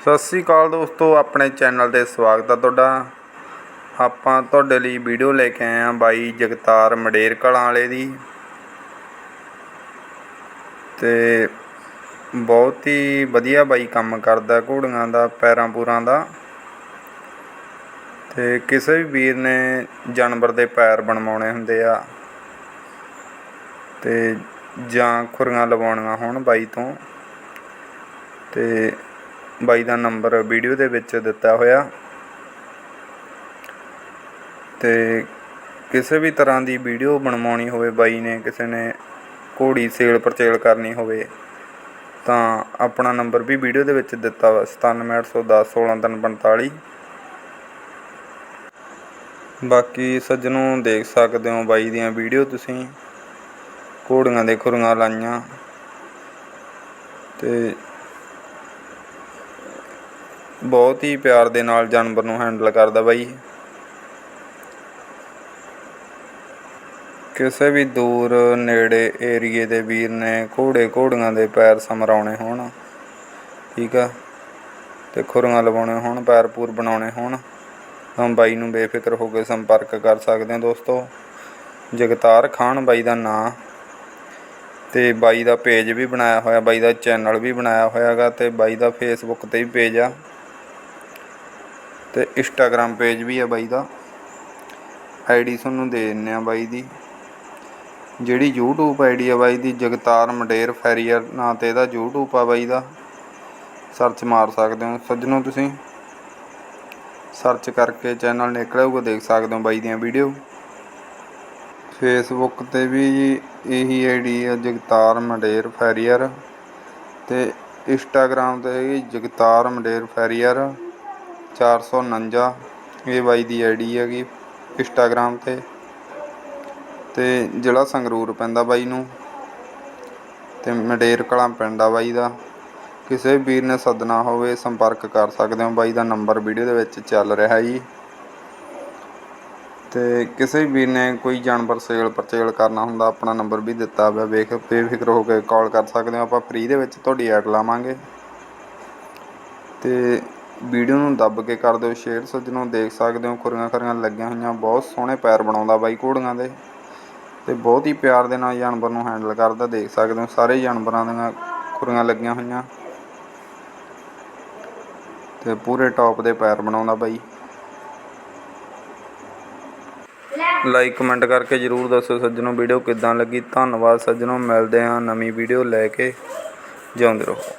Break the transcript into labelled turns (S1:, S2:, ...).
S1: ਸਤਿ ਸ੍ਰੀ ਅਕਾਲ ਦੋਸਤੋ, ਆਪਣੇ ਚੈਨਲ ਤੇ ਸਵਾਗਤ ਹੈ ਤੁਹਾਡਾ। ਆਪਾਂ ਤੁਹਾਡੇ ਲਈ ਵੀਡੀਓ ਲੈ ਕੇ ਆਏ ਹਾਂ ਬਾਈ ਜਗਤਾਰ ਮਡੇਰ ਕਲਾਂ ਵਾਲੇ ਦੀ। ਤੇ ਬਹੁਤ ਹੀ ਵਧੀਆ ਬਾਈ ਕੰਮ ਕਰਦਾ ਘੋੜੀਆਂ ਦਾ, ਪੈਰਾਂ ਪੂਰਾਂ ਦਾ। ਤੇ ਕਿਸੇ ਵੀ ਵੀਰ ਨੇ ਜਾਨਵਰ ਦੇ ਪੈਰ ਬਣਵਾਉਣੇ ਹੁੰਦੇ ਆ। ਤੇ ਜਾਂ ਖੁਰੀਆਂ ਲਵਾਉਣੀਆਂ ਹੋਣ ਬਾਈ ਤੋਂ। ਤੇ ਬਾਈ ਦਾ ਨੰਬਰ ਵੀਡੀਓ ਦੇ ਵਿੱਚ ਦਿੱਤਾ ਹੋਇਆ। ਤੇ ਕਿਸੇ ਵੀ ਤਰ੍ਹਾਂ ਦੀ ਵੀਡੀਓ ਬਣਵਾਉਣੀ ਹੋਵੇ ਬਾਈ ਨੇ, ਕਿਸੇ ਨੇ ਘੋੜੀ ਸੇਲ ਪਰਚੇਲ ਕਰਨੀ ਹੋਵੇ, ਤਾਂ ਆਪਣਾ ਨੰਬਰ ਵੀ ਵੀਡੀਓ ਦੇ ਵਿੱਚ ਦਿੱਤਾ ਵਾ 97810 16345 ਬਾਕੀ ਸੱਜਣੋਂ ਦੇਖ ਸਕਦੇ ਹੋ ਬਾਈ ਦੀਆਂ ਵੀਡੀਓ ਤੁਸੀਂ, ਘੋੜੀਆਂ ਦੇ ਖੁਰੀਆਂ ਲਾਈਆਂ। ਤੇ ਬਹੁਤ ਹੀ ਪਿਆਰ ਦੇ ਨਾਲ ਜਾਨਵਰ ਨੂੰ ਹੈਂਡਲ ਕਰਦਾ ਬਾਈ। ਕਿਸੇ ਵੀ ਦੂਰ ਨੇੜੇ ਏਰੀਏ ਦੇ ਵੀਰ ਨੇ ਘੋੜੇ ਘੋੜੀਆਂ ਦੇ ਪੈਰ ਸਮਰਾਉਣੇ ਹੋਣ, ਠੀਕ ਆ? ਤੇ ਖੁਰੀਆਂ ਲਵਾਉਣੇ ਹੋਣ, ਪੈਰ ਪੂਰ ਬਣਾਉਣੇ ਹੋਣ, ਤਾਂ ਬਾਈ ਨੂੰ ਬੇਫਿਕਰ ਹੋ ਕੇ ਸੰਪਰਕ ਕਰ ਸਕਦੇ ਹੋ ਦੋਸਤੋ। ਜਗਤਾਰ ਖਾਨ ਬਾਈ ਦਾ ਨਾਂ ਤੇ ਬਾਈ ਦਾ ਪੇਜ ਵੀ ਬਣਾਇਆ ਹੋਇਆ, ਬਾਈ ਦਾ ਚੈਨਲ ਵੀ ਬਣਾਇਆ ਹੋਇਆਗਾ ਤੇ ਬਾਈ ਦਾ ਫੇਸਬੁੱਕ ਤੇ ਵੀ ਪੇਜ ਆ। ਤੇ ਇੰਸਟਾਗ੍ਰam ਪੇਜ ਵੀ ਆ ਬਾਈ ਦਾ। ਆਈਡੀ ਤੁਹਾਨੂੰ ਦੇ ਦਿੰਨੇ ਆ ਬਾਈ ਦੀ। ਜਿਹੜੀ YouTube ਆਈਡੀ ਆ ਬਾਈ ਦੀ, ਜਗਤਾਰ ਮਡੇਰ ਫੈਰੀਅਰ, ਨਾਂ ਤੇ ਇਹਦਾ YouTube ਆ ਬਾਈ ਦਾ। ਸਰਚ ਮਾਰ ਸਕਦੇ ਹੋ ਸੱਜਣੋ ਤੁਸੀਂ। ਸਰਚ ਕਰਕੇ ਚੈਨਲ ਨਿਕਲ ਆਊਗਾ, ਦੇਖ ਸਕਦੇ ਹੋ ਬਾਈ ਦੀਆਂ ਵੀਡੀਓ ਫੇਸਬੁੱਕ ਤੇ ਵੀ ਇਹੀ ਆਈਡੀ ਆ, ਜਗਤਾਰ ਮੰਡੇਰ ਫੈਰੀਅਰ। ਤੇ ਇੰਸਟਾਗ੍ਰam ਤੇ ਹੈਗੀ ਜਗਤਾਰ ਮੰਡੇਰ ਫੈਰੀਅਰ। 449 ਇਹ ਬਾਈ ਦੀ ਆਈਡੀ ਹੈਗੀ ਇੰਸਟਾਗ੍ਰam ਤੇ। ਤੇ ਜ਼ਿਲ੍ਹਾ ਸੰਗਰੂਰ ਪੈਂਦਾ ਬਾਈ ਨੂੰ। ਤੇ ਮਡੇਰ ਕਲਾਂ ਪਿੰਡ ਆ ਬਾਈ ਦਾ। ਕਿਸੇ ਵੀਰ ਨੇ ਸੱਦਣਾ ਹੋਵੇ ਸੰਪਰਕ ਕਰ ਸਕਦੇ ਹੋ ਬਾਈ ਦਾ ਨੰਬਰ ਵੀਡੀਓ ਦੇ ਵਿੱਚ ਚੱਲ ਰਿਹਾ ਜੀ। ਤੇ ਕਿਸੇ ਵੀਰ ਨੇ ਕੋਈ ਜਾਨਵਰ ਸੇਲ ਪਰਚੇਲ ਕਰਨਾ ਹੁੰਦਾ ਆਪਣਾ ਨੰਬਰ ਵੀ ਦਿੱਤਾ ਹੋਇਆ ਵੇਖ ਬੇਫਿਕਰ ਹੋ ਕੇ ਕਾਲ ਕਰ ਸਕਦੇ ਹੋ। ਆਪਾਂ ਫ੍ਰੀ ਦੇ ਵਿੱਚ ਤੁਹਾਡੀ ਐਡ ਲਾਵਾਂਗੇ। ਤੇ ਵੀਡੀਓ ਨੂੰ ਦੱਬ ਕੇ ਕਰ ਦਿਓ ਸ਼ੇਅਰ ਸੱਜਣੋਂ ਦੇਖ ਸਕਦੇ ਹੋ, ਖੁਰੀਆਂ ਖਰੀਆਂ ਲੱਗੀਆਂ ਹੋਈਆਂ, ਬਹੁਤ ਸੋਹਣੇ ਪੈਰ ਬਣਾਉਂਦਾ ਬਾਈ ਘੋੜੀਆਂ ਦੇ ਤੇ ਬਹੁਤ ਹੀ ਪਿਆਰ ਦੇ ਨਾਲ ਜਾਨਵਰ ਨੂੰ ਹੈਂਡਲ ਕਰਦਾ, ਦੇਖ ਸਕਦੇ ਹੋ, ਸਾਰੇ ਜਾਨਵਰਾਂ ਦੀਆਂ ਖੁਰੀਆਂ ਲੱਗੀਆਂ ਹੋਈਆਂ। ਤੇ ਪੂਰੇ ਟੌਪ ਦੇ ਪੈਰ ਬਣਾਉਂਦਾ ਬਾਈ। ਲਾਈਕ ਕਮੈਂਟ ਕਰਕੇ ਜਰੂਰ ਦੱਸੋ ਸੱਜਣੋ ਵੀਡੀਓ ਕਿੱਦਾਂ ਲੱਗੀ। ਧੰਨਵਾਦ ਸੱਜਣੋ, ਮਿਲਦੇ ਹਾਂ ਨਵੀਂ ਵੀਡੀਓ ਲੈ ਕੇ, ਜਿਉਂਦੇ ਰਹੋ।